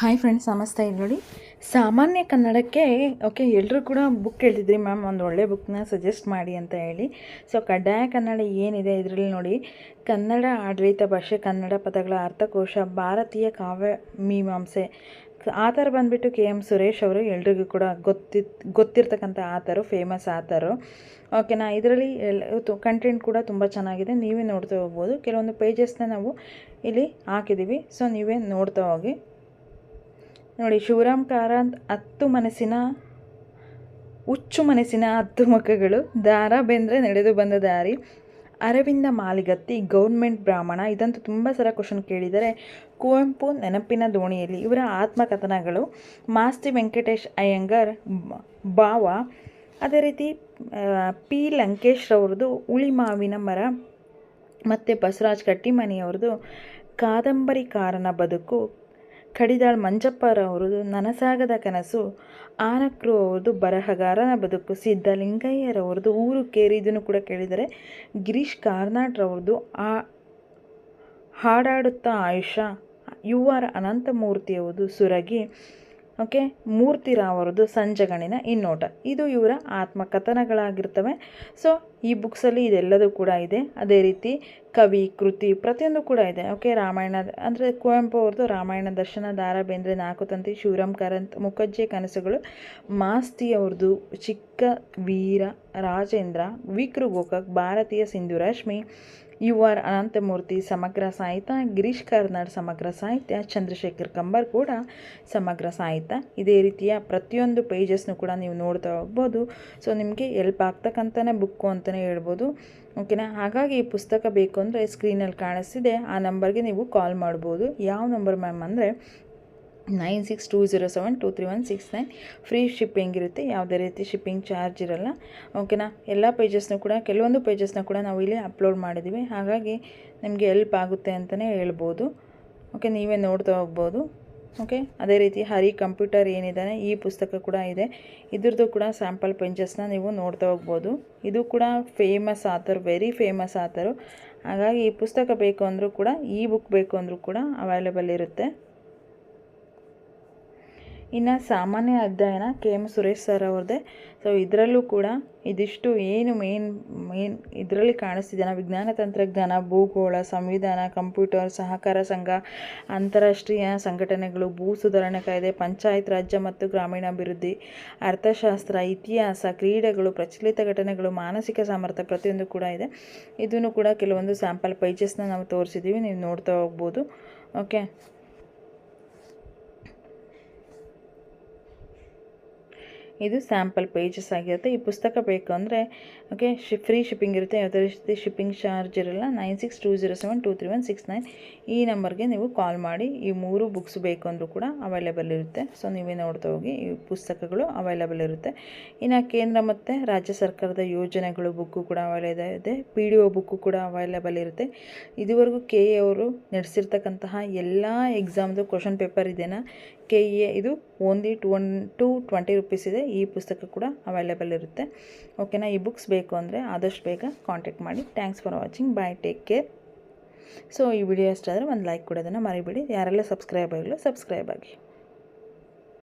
Hi friends ನಮಸ್ತೆ ಇಲ್ಲಿ ನೋಡಿ ಸಾಮಾನ್ಯ ಕನ್ನಡಕ್ಕೆ ಓಕೆ ಎಲ್ಲರೂ ಕೂಡ ಬುಕ್ ಹೇಳ್ತಿದ್ರಿ ಮ್ಯಾಮ್ ಒಂದು ಒಳ್ಳೆ ಬುಕ್ನ ಸಜೆಸ್ಟ್ ಮಾಡಿ ಅಂತ ಹೇಳಿ. ಸೊ ಕಡ್ಡಾಯ ಕನ್ನಡ ಏನಿದೆ ಇದರಲ್ಲಿ ನೋಡಿ. ಕನ್ನಡ ಆಡಳಿತ ಭಾಷೆ, ಕನ್ನಡ ಪದಗಳ ಅರ್ಥಕೋಶ, ಭಾರತೀಯ ಕಾವ್ಯ ಮೀಮಾಂಸೆ, ಆ ಥರ ಬಂದುಬಿಟ್ಟು ಕೆ ಎಂ ಸುರೇಶ್ ಅವರು ಎಲ್ರಿಗೂ ಕೂಡ ಗೊತ್ತಿ ಗೊತ್ತಿರ್ತಕ್ಕಂಥ ಆತರು ಫೇಮಸ್ ಆಥರು ಓಕೆನಾ ಇದರಲ್ಲಿ ಎಲ್ಲ ಕಂಟೆಂಟ್ ಕೂಡ ತುಂಬ ಚೆನ್ನಾಗಿದೆ. ನೀವೇ ನೋಡ್ತಾ ಹೋಗ್ಬೋದು. ಕೆಲವೊಂದು ಪೇಜಸ್ನ ನಾವು ಇಲ್ಲಿ ಹಾಕಿದ್ದೀವಿ. ಸೊ ನೀವೇ ನೋಡ್ತಾ ಹೋಗಿ. ನೋಡಿ, ಶಿವರಾಮ್ ಕಾರಂತ್ ಹತ್ತು ಮನಸ್ಸಿನ, ಹುಚ್ಚು ಮನಸ್ಸಿನ ಹತ್ತು ಮುಖಗಳು. ದಾರ ಬೆಂದ್ರೆ ನಡೆದು ಬಂದ ದಾರಿ. ಅರವಿಂದ ಮಾಲಿಗತ್ತಿ, ಗೌರ್ಮೆಂಟ್ ಬ್ರಾಹ್ಮಣ. ಇದಂತೂ ತುಂಬ ಸಲ ಕ್ವಶನ್ ಕೇಳಿದರೆ, ಕುವೆಂಪು ನೆನಪಿನ ದೋಣಿಯಲ್ಲಿ ಇವರ ಆತ್ಮಕಥನಗಳು. ಮಾಸ್ತಿ ವೆಂಕಟೇಶ್ ಅಯ್ಯಂಗರ್ ಭಾವ ಅದೇ ರೀತಿ ಪಿ ಲಂಕೇಶ್ರವ್ರದ್ದು ಉಳಿ ಮಾವಿನ ಮರ, ಮತ್ತು ಬಸವರಾಜ್ ಕಟ್ಟಿಮನಿಯವ್ರದ್ದು ಕಾದಂಬರಿಕಾರನ ಬದುಕು. ಕಡಿದಾಳ್ ಮಂಜಪ್ಪರವರದು ನನಸಾಗದ ಕನಸು, ಆನಕ್ರು ಅವ್ರದ್ದು ಬರಹಗಾರನ ಬದುಕು. ಸಿದ್ಧಲಿಂಗಯ್ಯರವ್ರದ್ದು ಊರು ಕೇರಿ ಇದನ್ನು ಕೂಡ ಕೇಳಿದರೆ, ಗಿರೀಶ್ ಕಾರ್ನಾಡ್ರವ್ರದ್ದು ಆ ಹಾಡಾಡುತ್ತಾ ಆಯುಷ ಯು ಆರ್ ಅನಂತಮೂರ್ತಿಯವ್ರದ್ದು ಸುರಗಿ, ಓಕೆ ಮೂರ್ತಿರಾವರದು ಸಂಜಗಣಿನ ಇನ್ನೋಟ ಇದು ಇವರ ಆತ್ಮಕಥನಗಳಾಗಿರ್ತವೆ. ಸೊ, ಈ ಬುಕ್ಸಲ್ಲಿ ಇದೆಲ್ಲದೂ ಕೂಡ ಇದೆ. ಅದೇ ರೀತಿ ಕವಿ, ಕೃತಿ ಪ್ರತಿಯೊಂದು ಕೂಡ ಇದೆ. ಓಕೆ ರಾಮಾಯಣ ಅಂದರೆ ಕುವೆಂಪು ಅವ್ರದ್ದು ರಾಮಾಯಣ ದರ್ಶನ ದಾರ ಬೇಂದ್ರೆ ನಾಲ್ಕು ತಂತಿ, ಶಿವರಾಮ್ ಕಾರಂತ್ ಮುಖಜ್ಜೆ ಕನಸುಗಳು, ಮಾಸ್ತಿ ಅವ್ರದ್ದು ಚಿಕ್ಕ ವೀರ ರಾಜೇಂದ್ರ, ವಿಕ್ರು ಗೋಕಾಕ್, ಭಾರತೀಯ ಸಿಂಧು ರಶ್ಮಿ ಯು ಆರ್ ಅನಂತಮೂರ್ತಿ, ಸಮಗ್ರ ಸಾಹಿತ್ಯ, ಗಿರೀಶ್ ಕಾರ್ನಾಡ್, ಸಮಗ್ರ ಸಾಹಿತ್ಯ, ಚಂದ್ರಶೇಖರ್ ಕಂಬರ್ ಕೂಡ ಸಮಗ್ರ ಸಾಹಿತ್ಯ. ಇದೇ ರೀತಿಯ ಪ್ರತಿಯೊಂದು ಪೇಜಸ್ನು ಕೂಡ ನೀವು ನೋಡ್ತಾ ಹೋಗ್ಬೋದು. ಸೊ ನಿಮಗೆ ಎಲ್ಪ್ ಆಗ್ತಕ್ಕಂಥನೇ ಬುಕ್ಕು ಅಂತಲೇ ಹೇಳ್ಬೋದು. ಓಕೆನಾ ಹಾಗಾಗಿ ಈ ಪುಸ್ತಕ ಬೇಕು ಅಂದರೆ ಸ್ಕ್ರೀನಲ್ಲಿ ಕಾಣಿಸ್ತಿದೆ, ಆ ನಂಬರ್ಗೆ ನೀವು ಕಾಲ್ ಮಾಡ್ಬೋದು. ಯಾವ ನಂಬರ್ ಮ್ಯಾಮ್ ಅಂದರೆ nine six two zero seven two three one six nine free shipping ಇರುತ್ತೆ, ಯಾವುದೇ ರೀತಿ ಶಿಪ್ಪಿಂಗ್ ಚಾರ್ಜ್ ಇರಲ್ಲ. ಓಕೆನಾ ಎಲ್ಲ ಪೇಜಸ್ನೂ ಕೂಡ, ಕೆಲವೊಂದು ಪೇಜಸ್ನ ಕೂಡ ನಾವು ಇಲ್ಲಿ ಅಪ್ಲೋಡ್ ಮಾಡಿದ್ದೀವಿ ಹಾಗಾಗಿ ನಿಮಗೆ ಎಲ್ಪ್ ಆಗುತ್ತೆ ಅಂತಲೇ ಹೇಳ್ಬೋದು. ಓಕೆ ನೀವೇ ನೋಡ್ತಾ ಹೋಗ್ಬೋದು. ಓಕೆ ಅದೇ ರೀತಿ ಹರಿ ಕಂಪ್ಯೂಟರ್ ಏನಿದೆ ಈ ಪುಸ್ತಕ ಕೂಡ ಇದೆ. ಇದ್ರದ್ದು ಕೂಡ ಸ್ಯಾಂಪಲ್ ಪೇಜಸ್ನ ನೀವು ನೋಡ್ತಾ ಹೋಗ್ಬೋದು. ಇದು ಕೂಡ famous author very famous author ಹಾಗಾಗಿ ಈ ಪುಸ್ತಕ ಬೇಕು ಅಂದರೂ ಕೂಡ ಈ ಬುಕ್ ಬೇಕು ಅಂದರೂ ಕೂಡ ಅವೈಲೇಬಲ್ ಇರುತ್ತೆ. ಇನ್ನು ಸಾಮಾನ್ಯ ಅಧ್ಯಯನ ಕೆ ಎಂ ಸುರೇಶ್ ಸರ್ ಅವ್ರದ್ದೇ. ಸೊ ಇದರಲ್ಲೂ ಕೂಡ ಇದಿಷ್ಟು ಏನು ಮೇನ್ ಮೇನ್ ಇದರಲ್ಲಿ ಕಾಣಿಸ್ತಿದೆ. ವಿಜ್ಞಾನ ತಂತ್ರಜ್ಞಾನ, ಭೂಗೋಳ, ಸಂವಿಧಾನ, ಕಂಪ್ಯೂಟರ್, ಸಹಕಾರ ಸಂಘ, ಅಂತಾರಾಷ್ಟ್ರೀಯ ಸಂಘಟನೆಗಳು, ಭೂ ಸುಧಾರಣೆ ಕಾಯ್ದೆ, ಪಂಚಾಯತ್ ರಾಜ್ಯ ಮತ್ತು ಗ್ರಾಮೀಣಾಭಿವೃದ್ಧಿ, ಅರ್ಥಶಾಸ್ತ್ರ, ಇತಿಹಾಸ, ಕ್ರೀಡೆಗಳು, ಪ್ರಚಲಿತ ಘಟನೆಗಳು, ಮಾನಸಿಕ ಸಾಮರ್ಥ್ಯ ಪ್ರತಿಯೊಂದು ಕೂಡ ಇದೆ. ಇದನ್ನು ಕೂಡ ಕೆಲವೊಂದು ಸ್ಯಾಂಪಲ್ ಪೈಜಸ್ನ ನಾವು ತೋರಿಸಿದ್ದೀವಿ ನೀವು ನೋಡ್ತಾ ಹೋಗ್ಬೋದು. ಓಕೆ ಇದು ಸ್ಯಾಂಪಲ್ ಪೇಜಸ್ ಆಗಿರುತ್ತೆ. ಈ ಪುಸ್ತಕ ಬೇಕು ಅಂದರೆ ಓಕೆ ಶಿ ಫ್ರೀ ಶಿಪ್ಪಿಂಗ್ ಇರುತ್ತೆ. ಯಾವುದೇ ರೀತಿ ಶಿಪ್ಪಿಂಗ್ ಚಾರ್ಜ್ ಇರಲ್ಲ nine six two zero seven two three one six nine ಈ ನಂಬರ್ಗೆ ನೀವು ಕಾಲ್ ಮಾಡಿ, ಈ ಮೂರು ಬುಕ್ಸ್ ಬೇಕು ಅಂದರೂ ಕೂಡ ಅವೈಲೇಬಲ್ ಇರುತ್ತೆ. ಸೊ ನೀವೇ ನೋಡ್ತಾ ಹೋಗಿ, ಈ ಪುಸ್ತಕಗಳು ಅವೈಲೇಬಲ್ ಇರುತ್ತೆ. ಇನ್ನು ಕೇಂದ್ರ ಮತ್ತು ರಾಜ್ಯ ಸರ್ಕಾರದ ಯೋಜನೆಗಳು ಬುಕ್ಕು ಕೂಡ ಅವೈಲೇಬಲ್ ಇದೆ. ಪಿ ಡಿ ಒ ಬುಕ್ಕು ಕೂಡ ಅವೈಲೇಬಲ್ ಇರುತ್ತೆ. ಇದುವರೆಗೂ ಕೆ ಎ ಅವರು ನಡೆಸಿರ್ತಕ್ಕಂತಹ ಎಲ್ಲ ಎಕ್ಸಾಮ್ದು ಕ್ವಶನ್ ಪೇಪರ್ ಇದೆನಾ? ಕೆ ಇ ಇದು only two one, two twenty rupees ಇದೆ. ಈ ಪುಸ್ತಕ ಕೂಡ ಅವೈಲೇಬಲ್ ಇರುತ್ತೆ. ಓಕೆನಾ ಈ ಬುಕ್ಸ್ ಬೇಕು ಅಂದರೆ ಆದಷ್ಟು ಬೇಗ ಕಾಂಟ್ಯಾಕ್ಟ್ ಮಾಡಿ. Thanks for watching bye take care so ಈ ವಿಡಿಯೋ ಅಷ್ಟಾದರೆ ಒಂದು ಲೈಕ್ ಕೊಡೋದನ್ನು ಮರಿಬೇಡಿ. ಯಾರೆಲ್ಲ ಸಬ್ಸ್ಕ್ರೈಬ್ ಆಗಿಲ್ಲ ಸಬ್ಸ್ಕ್ರೈಬ್ ಆಗಿ.